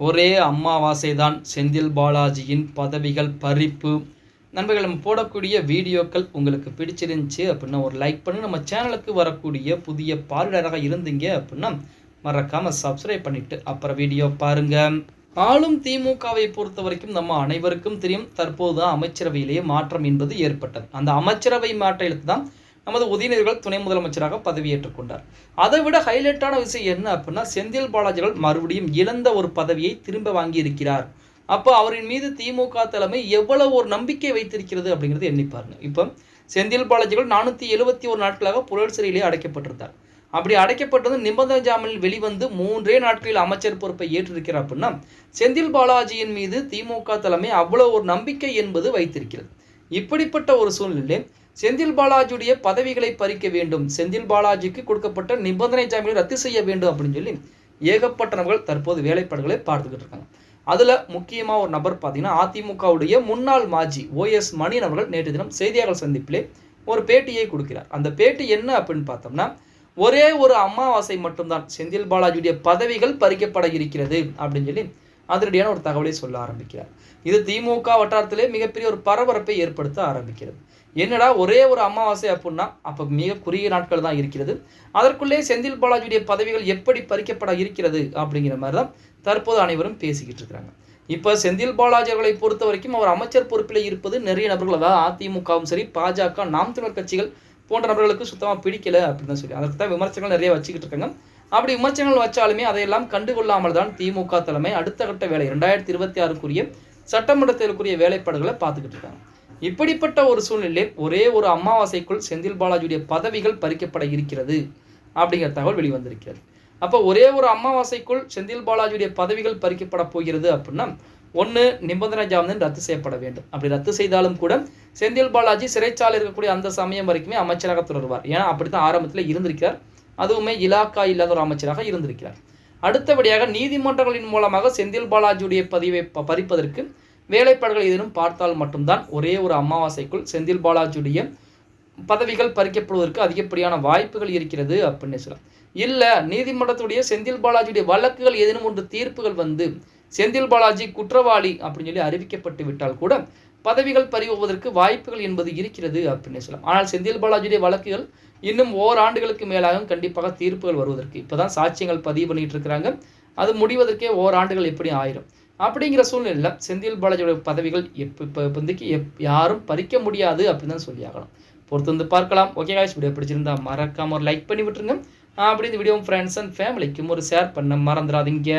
ஒரே அம்மாவாசை தான் செந்தில் பாலாஜியின் பதவிகள் பறிப்பு. நண்பர்கள் நம்ம போடக்கூடிய வீடியோக்கள் உங்களுக்கு பிடிச்சிருந்துச்சு அப்படின்னா ஒரு லைக் பண்ணி நம்ம சேனலுக்கு வரக்கூடிய புதிய பார்வையாளராக இருந்தீங்க அப்படின்னா மறக்காமல் சப்ஸ்கிரைப் பண்ணிட்டு அப்புறம் வீடியோ பாருங்க. ஆளும் திமுகவை பொறுத்த வரைக்கும் நம்ம அனைவருக்கும் தெரியும் தற்போது தான் அமைச்சரவையிலேயே மாற்றம் என்பது ஏற்பட்டது. அந்த அமைச்சரவை மாற்றத்தில் தான் நமது உதயநிதிகள் துணை முதலமைச்சராக பதவியேற்றுக் கொண்டார். அதை விட ஹைலைட்டான விஷயம் என்ன அப்படின்னா செந்தில் பாலாஜிகள் மறுபடியும் இழந்த ஒரு பதவியை திரும்ப வாங்கி இருக்கிறார் அப்போ அவரின் மீது திமுக தலைமை எவ்வளவு ஒரு நம்பிக்கை வைத்திருக்கிறது அப்படிங்கிறது எண்ணி பாருங்க. இப்போ செந்தில் பாலாஜிகள் நானூற்றி எழுபத்தி ஒரு நாட்களாக புழல் சிறையிலே அடைக்கப்பட்டிருந்தார். அப்படி அடைக்கப்பட்டது நிபந்தனை ஜாமீனில் வெளிவந்து மூன்றே நாட்களில் அமைச்சர் பொறுப்பை ஏற்றிருக்கிறார் அப்படின்னா செந்தில் பாலாஜியின் மீது திமுக தலைமை அவ்வளோ ஒரு நம்பிக்கை என்பது வைத்திருக்கிறது. இப்படிப்பட்ட ஒரு சூழ்நிலை செந்தில் பாலாஜியுடைய பதவிகளை பறிக்க வேண்டும். செந்தில் பாலாஜிக்கு கொடுக்கப்பட்ட நிபந்தனை ஜாமீனை ரத்து செய்ய வேண்டும் அப்படின்னு சொல்லி ஏகப்பட்ட நபர்கள் தற்போது வேலைப்பாடுகளை பார்த்துக்கிட்டு இருக்காங்க. அதுல முக்கியமா ஒரு நபர் பார்த்தீங்கன்னா அதிமுகவுடைய முன்னாள் மாஜி ஓஎஸ் மணி அவர்கள் நேற்று தினம் செய்தியாளர் சந்திப்பிலே ஒரு பேட்டியை கொடுக்கிறார். அந்த பேட்டி என்ன அப்படின்னு பார்த்தோம்னா ஒரே ஒரு அமாவாசை மட்டும்தான் செந்தில் பாலாஜியுடைய பதவிகள் பறிக்கப்பட இருக்கிறது அப்படின்னு சொல்லி அதிரடியான ஒரு தகவலை சொல்ல ஆரம்பிக்கிறார். இது திமுக வட்டாரத்திலே மிகப்பெரிய ஒரு பரபரப்பை ஏற்படுத்த ஆரம்பிக்கிறது. என்னடா ஒரே ஒரு அமாவாசை அப்படின்னா அப்போ மிக குறுகிய நாட்கள் தான் இருக்கிறது. அதற்குள்ளே செந்தில் பாலாஜியுடைய பதவிகள் எப்படி பறிக்கப்பட இருக்கிறது அப்படிங்கிற மாதிரி தான் தற்போது அனைவரும் பேசிக்கிட்டு இருக்கிறாங்க. இப்போ செந்தில் பாலாஜி அவர்களை பொறுத்த வரைக்கும் அவர் அமைச்சர் பொறுப்பில் இருப்பது நிறைய நபர்கள் அதாவது அதிமுகவும் சரி பாஜக நாம் தமிழர் கட்சிகள் போன்ற நபர்களுக்கு சுத்தமாக பிடிக்கல அப்படின்னு சொல்லி அதற்கு தான் விமர்சனங்கள் நிறைய வச்சுக்கிட்டு இருக்காங்க. அப்படி விமர்சனங்கள் வச்சாலுமே அதையெல்லாம் கண்டுகொள்ளாமல் தான் திமுக தலைமை அடுத்த கட்ட வேலை. ரெண்டாயிரத்தி இருபத்தி ஆறுக்குரிய சட்டமன்ற தேர்தலுக்குரிய வேலைப்பாடுகளை பார்த்துக்கிட்டு இருக்காங்க. இப்படிப்பட்ட ஒரு சூழ்நிலை ஒரே ஒரு அமாவாசைக்குள் செந்தில் பாலாஜியுடைய பதவிகள் பறிக்கப்பட இருக்கிறது அப்படிங்கிற தகவல் வெளிவந்திருக்கிறது. அப்போ ஒரே ஒரு அமாவாசைக்குள் செந்தில் பாலாஜியுடைய பதவிகள் பறிக்கப்பட போகிறது அப்படின்னா ஒன்று நிபந்தனை ஜாமீன் ரத்து செய்யப்பட வேண்டும். அப்படி ரத்து செய்தாலும் கூட செந்தில் பாலாஜி சிறைச்சாலை இருக்கக்கூடிய அந்த சமயம் வரைக்குமே அமைச்சராக தொடருவார். ஏன்னா அப்படித்தான் ஆரம்பத்தில் இருந்திருக்கிறார். அதுவுமே இலாக்கா இல்லாத ஒரு அமைச்சராக இருந்திருக்கிறார். அடுத்தபடியாக நீதிமன்றங்களின் மூலமாக செந்தில் பாலாஜியுடைய பதிவை ப- பறிப்பதற்கு வேலைப்பாடுகள் ஏதேனும் பார்த்தால் மட்டும்தான் ஒரே ஒரு அமாவாசைக்குள் செந்தில் பாலாஜியுடைய பதவிகள் பறிக்கப்படுவதற்கு அதிகப்படியான வாய்ப்புகள் இருக்கிறது அப்படின்னு சொல்லலாம் இல்லை நீதிமன்றத்துடைய செந்தில் பாலாஜியுடைய வழக்குகள் ஏதேனும் ஒன்று தீர்ப்புகள் வந்து செந்தில் பாலாஜி குற்றவாளி அப்படின்னு சொல்லி அறிவிக்கப்பட்டு விட்டால் கூட பதவிகள் பறிவுவதற்கு வாய்ப்புகள் என்பது இருக்கிறது அப்படின்னு சொல்லலாம் ஆனால் செந்தில் பாலாஜியுடைய வழக்குகள் இன்னும் ஓராண்டுகளுக்கு மேலாக கண்டிப்பாக தீர்ப்புகள் வருவதற்கு. இப்போ தான் சாட்சியங்கள் பதிவு பண்ணிகிட்டு இருக்கிறாங்க. அது முடிவதற்கே ஓராண்டுகள் எப்படி ஆயிரும். அப்படிங்கிற சூழ்நிலையில் செந்தில் பாலாஜியோட பதவிகள் எப்போ இப்போ இப்போதைக்கு எப் யாரும் பறிக்க முடியாது அப்படின்னு தான் சொல்லி ஆகணும். பொறுத்து வந்து பார்க்கலாம். ஓகே காய்ஸ் வீடியோ பிடிச்சிருந்தா மறக்காம ஒரு லைக் பண்ணி விட்டுருங்க. அப்படி இந்த வீடியோ ஃப்ரெண்ட்ஸ் அண்ட் ஃபேமிலிக்கும் ஒரு ஷேர் பண்ண மறந்துடாதீங்க.